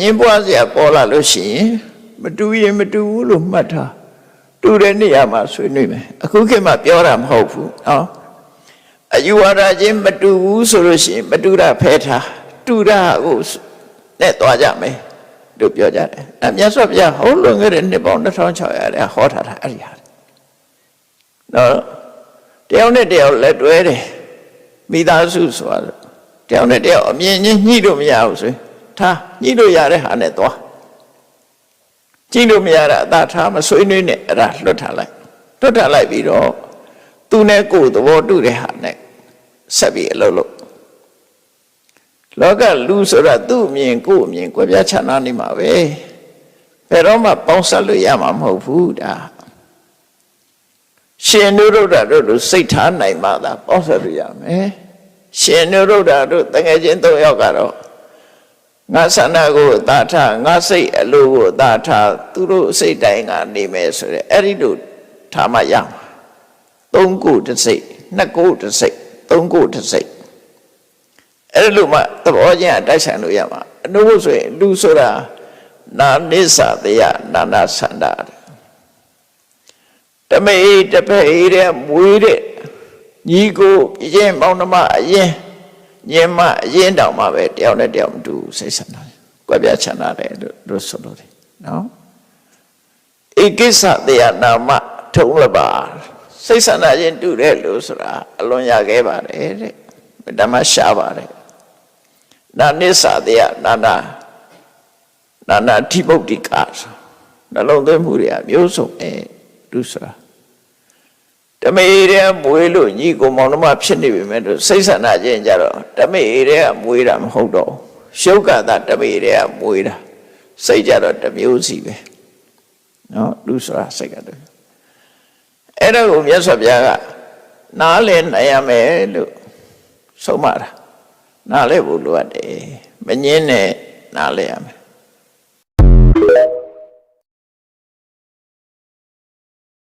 ညင်းပွားစရာပေါ်လာလို့ရှိရင်မတူရင်မတူဘူးလို့မှတ်ထားတူတဲ့နေရာမှာဆွေးနွေးမယ်အခုခေတ်မှာပြောတာမဟုတ်ဘူးနော်အယူဝါဒချင်းမတူဘူးဆိုလို့ရှိရင်မတူတာဖဲထားတူတာကိုနဲ့တွားကြမယ်လို့ပြောကြတယ်အမြတ်စွာဘုရားဟောလွန်ခဲ့တဲ့နှစ်ပေါင်း2600တဲ့ဟောထားတာအဲ့ဒီဟာနော်တယောက်နဲ့တယောက်လက်တွဲတယ်မိသားစုဆိုတော့တယောက်နဲ့တယောက်အမြင်ချင်းညှိလို့မရဘူးဆိုရင် ထားညှိလို့ရတဲ့ဟာနဲ့သွားကြည့်လို့မရတာအသာထားမဆွေးနွေးနဲ့အဲ့ဒါလွတ်ထားလိုက်လွတ်ထားလိုက်ပြီးတော့သူနဲ့ကိုယ်သဘောတူတဲ့ဟာနဲ့ဆက်ပြီးအလုပ်လုပ်လောကလူဆိုတာသူ့အမြင်ကိုယ်အမြင်ကွဲပြားခြားနားနေမှာပဲဘယ်တော့မှပေါင်းဆက်လို့ရမှာမဟုတ်ဘူးဒါရှင်နုရုဒ္ဓတို့လိုစိတ်ထားနိုင်မှသာပေါင်းဆက်လို့ရမယ်ရှင်နုရုဒ္ဓတို့တကယ်ချင်း၃ယောက်ကတော့ ငါဆန္ဒကိုသာထငါစိတ်အလိုကိုသာထသူတို့စိတ်တိုင်းကနေမယ်ဆိုရဲအဲ့ဒီလိုထားမှရမှာသုံးခုတစ်စိတ်နှစ်ခုတစ်စိတ်သုံးခုတစ်စိတ်အဲ့လိုမှသဘောချင်းအတိုက်ဆိုင်လို့ရမှာအနုဘုဆိုရင်လူဆိုတာနာနိစ္စတရားနာနာဆန္ဒတမေတပေတဲ့မွေးတဲ့ညီကိုပြင်းပေါင်းနှမအရင် ညင်မအရင်တောင်မှပဲတယောက်နဲ့တယောက်မတူစိတ်ဆန္ဒကွက်ပြချမ်းသာတယ်လို့လို့ဆိုလို့တယ်နော်ဧကိစ္စတရားနာမထုံးလပါစိတ်ဆန္ဒချင်းတူတယ်လို့ဆိုတာအလွန်ရခဲ့ပါတယ်တဲ့ဓမ္မရှားပါတယ်နာနိစ္စတရားနာနာနာနာဓိမုတ်တိကဆိုနှလုံးသွင်းမှုတွေအမျိုးစုံအဲလူဆိုတာ တမေရဲမွေးလို့ညီကိုမောင်နှမဖြစ်နေပြီမဲ့လို့စိတ်ဆန္ဒချင်းကြတော့တမေရဲကမွေးတာမဟုတ်တော့ရှုပ်ကသာတမေရဲကမွေးတာစိတ်ကြတော့တစ်မျိုးစီပဲနော်လူဆိုတာစိတ်ကတော့အဲ့ဒါကိုမြတ်စွာဘုရားကနားလည်နိုင်ရမယ်လို့ဆုံးမတာနားလည်ဖို့လိုအပ်တယ်မငင်းနဲ့နားလည်ရမယ်